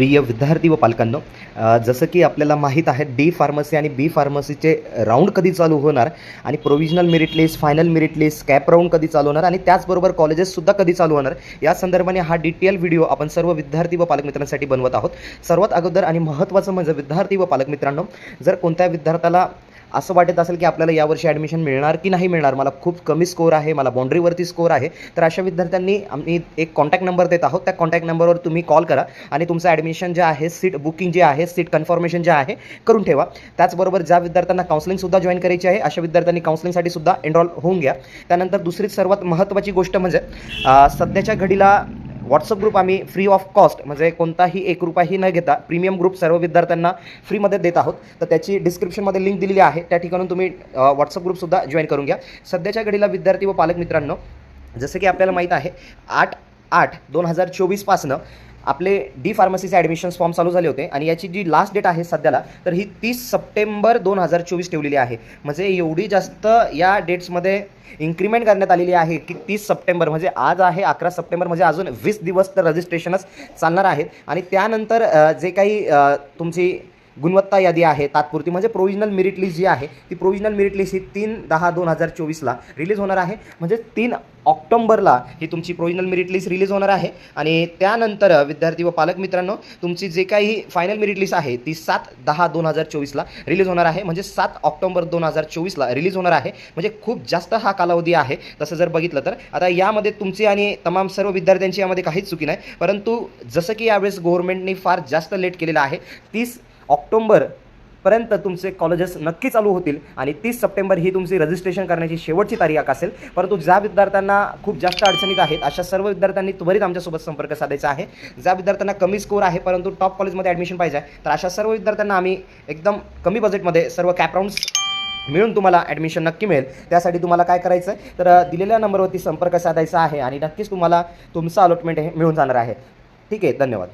प्रिय विद्यार्थी व पालकांनो जसं की आपल्याला माहीत आहे डी फार्मसी आणि बी फार्मसीचे राऊंड कधी चालू होणार आणि provisional merit list final merit list CAP round कधी चालू होणार आणि त्याचबरोबर कॉलेजेससुद्धा कधी चालू होणार या संदर्भाने हा डिटेल व्हिडिओ आपण सर्व विद्यार्थी व पालकमित्रांसाठी बनवत आहोत. सर्वात अगोदर आणि महत्त्वाचं म्हणजे विद्यार्थी व पालकमित्रांनो जर कोणत्या विद्यार्थ्याला असं वाटत असेल की आपल्याला यावर्षी ॲडमिशन मिळणार की नाही मिळणार? मला खूप कमी स्कोर आहे मला बाउंड्रीवरती स्कोर आहे. तर अशा विद्यार्थ्यांनी आम्ही एक कॉन्टॅक्ट नंबर देत आहोत. त्या कॉन्टॅक्ट नंबरवर तुम्ही कॉल करा आणि तुमचं ॲडमिशन जे आहे सीट बुकिंग जे आहे सीट कन्फर्मेशन जे आहे करून ठेवा. त्याचबरोबर ज्या विद्यार्थ्यांना काउन्सिलिंगसुद्धा जॉईन करायची आहे अशा विद्यार्थ्यांनी काउन्सिलिंगसाठी सुद्धा एनरॉल होऊन घ्या. त्यानंतर दुसरी सर्वात महत्त्वाची गोष्ट म्हणजे सध्याच्या घडीला व्हॉट्सअप ग्रुप आम्ही फ्री ऑफ कॉस्ट म्हणजे कोणताही एक रुपयाही न घेता प्रीमियम ग्रुप सर्व विद्यार्थ्यांना फ्रीमध्ये देत आहोत. तर त्याची डिस्क्रिप्शनमध्ये लिंक दिलेली आहे. त्या ठिकाणून तुम्ही व्हॉट्सअप ग्रुपसुद्धा जॉईन करून घ्या. सध्याच्या घडीला विद्यार्थी व पालक मित्रांनो जसं की आपल्याला माहीत आहे आठ आठ दोन हजार चोवीसपासनं आपले डी फार्मसीचे ॲडमिशन्स फॉर्म चालू झाले होते आणि याची जी लास्ट डेट आहे सध्याला तर ही तीस सप्टेंबर दोन हजार चोवीस ठेवलेली आहे. म्हणजे एवढी जास्त या डेट्समध्ये इन्क्रीमेंट करण्यात आलेली आहे की तीस सप्टेंबर म्हणजे आज आहे अकरा सप्टेंबर म्हणजे अजून वीस दिवस तर रजिस्ट्रेशनच चालणार आहेत. आणि त्यानंतर जे काही तुमची गुणवत्ता यादी आहे तात्पुरती. म्हणजे प्रोविजनल मेरिट लिस्ट जी आहे ती प्रोविजनल मेरिट लिस्ट ही तीन दहा दोन हजार चोवीसला रिलीज होणार आहे. म्हणजे तीन ऑक्टोंबरला ही तुमची प्रोविजनल मेरिट लिस्ट रिलीज होणार आहे. आणि त्यानंतर विद्यार्थी व पालक मित्रांनो तुमची जे काही फायनल मेरिट लिस्ट आहे ती सात दहा दोन हजार चोवीसला रिलीज होणार आहे. म्हणजे सात ऑक्टोबर दोन हजार चोवीसला रिलीज होणार आहे. म्हणजे खूप जास्त हा कालावधी आहे. तसं जर बघितलं तर आता यामध्ये तुमची आणि तमाम सर्व विद्यार्थ्यांची यामध्ये काहीच चुकी नाही. परंतु जसं की यावेळेस गव्हर्नमेंटने फार जास्त लेट केलेलं आहे तीस ऑक्टोंबरपर्यंत तुमचे कॉलेजेस नक्की चालू होतील आणि तीस सप्टेंबर ही तुमची रजिस्ट्रेशन करण्याची शेवटची तारीख असेल. परंतु ज्या विद्यार्थ्यांना खूप जास्त अडचणीत आहेत अशा सर्व विद्यार्थ्यांनी त्वरित आमच्यासोबत संपर्क साधायचा आहे. ज्या विद्यार्थ्यांना कमी स्कोर आहे परंतु टॉप कॉलेजमध्ये ॲडमिशन पाहिजे आहे तर अशा सर्व विद्यार्थ्यांना आम्ही एकदम कमी बजेटमध्ये सर्व कॅपराऊंड्स मिळून तुम्हाला ॲडमिशन नक्की मिळेल. त्यासाठी तुम्हाला काय करायचं आहे तर दिलेल्या नंबरवरती संपर्क साधायचा आहे आणि नक्कीच तुम्हाला तुमचं अलॉटमेंट हे मिळून जाणार आहे. ठीक आहे धन्यवाद.